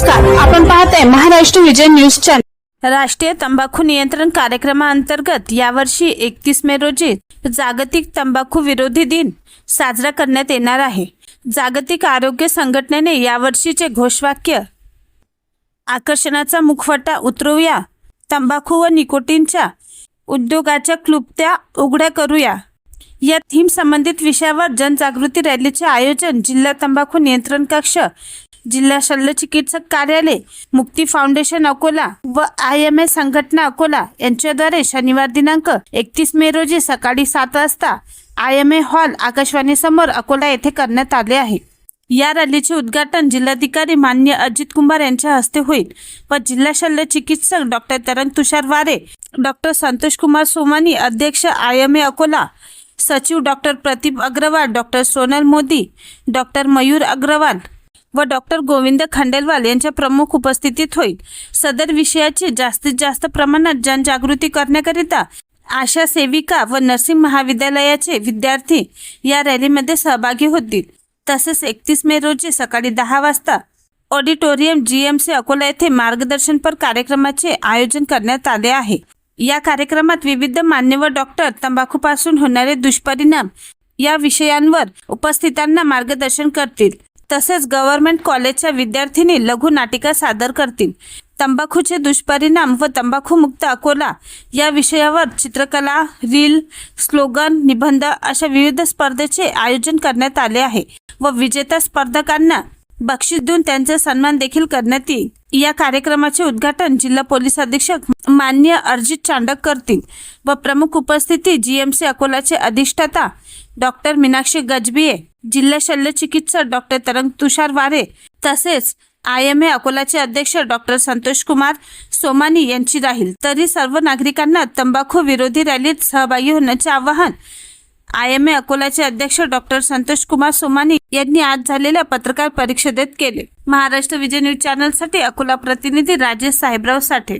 नमस्कार आपण पाहताय महाराष्ट्र विजय न्यूज चॅनल राष्ट्रीय तंबाखू नियंत्रण कार्यक्रमाअंतर्गत यावर्षी एकतीस मे रोजी जागतिक तंबाखू विरोधी दिन साजरा करण्यात येणार आहे. जागतिक आरोग्य संघटनेने यावर्षीचे घोषवाक्य आकर्षणाचा मुखवटा उतरवूया तंबाखू व निकोटीनच्या उद्योगाच्या क्लुप्त्या उघड्या करूया. या थीम संबंधित विषयावर जनजागृती रॅलीचे आयोजन जिल्हा तंबाखू नियंत्रण कक्ष जिल्हा शल्यचिकित्सक कार्यालय मुक्ती फाउंडेशन अकोला व आय एम ए संघटना अकोला यांच्याद्वारे शनिवार दिनांक एकतीस मे रोजी सकाळी सात वाजता I M A hall Akashvani समोर अकोला येथे करण्यात आले आहे. या रॅलीचे उद्घाटन जिल्हाधिकारी मान्य अजित कुमार यांच्या हस्ते होईल व जिल्हा शल्य चिकित्सक डॉक्टर तरण तुषार वारे डॉक्टर संतोष कुमार सोमानी अध्यक्ष आय एम ए अकोला सचिव doctor Pradeep Agarwal doctor Sonal Modi doctor Mayur Agarwal व डॉक्टर गोविंद खंडेलवाल यांच्या प्रमुख उपस्थितीत होईल. सदर विषयाची जास्तीत जास्त प्रमाणात जनजागृती करण्याकरिता आशा सेविका व नर्सिंग महाविद्यालयाचे विद्यार्थी या रॅलीमध्ये सहभागी होतील. तसेच एकतीस मे रोजी सकाळी दहा वाजता auditorium G M C Akola येथे मार्गदर्शनपर कार्यक्रमाचे आयोजन करण्यात आले आहे. या कार्यक्रमात विविध मान्यवर डॉक्टर तंबाखूपासून होणारे दुष्परिणाम या विषयांवर उपस्थितांना मार्गदर्शन करतील. तसेच गव्हर्नमेंट कॉलेजच्या विद्यार्थिनी लघु नाटिका सादर करतील. तंबाखूचे दुष्परिणाम व तंबाखूमुक्त अकोला या विषयावर चित्रकला रील स्लोगन निबंध अशा विविध स्पर्धेचे आयोजन करण्यात आले आहे व विजेता स्पर्धकांना बक्षीस देऊन त्यांचा सन्मान देखील करण्यात येईल. या कार्यक्रमाचे उद्घाटन जिल्हा पोलीस अधीक्षक मान्य अर्जित चांडक करतील व प्रमुख उपस्थिती जीएमसी अकोलाचे अधिष्ठाता डॉक्टर मीनाक्षी गजबिये जिल्हा शल्य चिकित्सक डॉक्टर तरंग तुषार वारे तसेच आय एम ए अकोलाचे अध्यक्ष डॉक्टर संतोष कुमार सोमानी यांची राहील. तरी सर्व नागरिकांना तंबाखू विरोधी रॅलीत सहभागी होण्याचे आवाहन आय एम ए अकोलाचे अध्यक्ष डॉक्टर संतोष कुमार सोमानी यांनी आज झालेल्या पत्रकार परिषदेत केले. महाराष्ट्र विजय न्यूज चॅनलसाठी अकोला प्रतिनिधी राजेश साहेबराव साठे.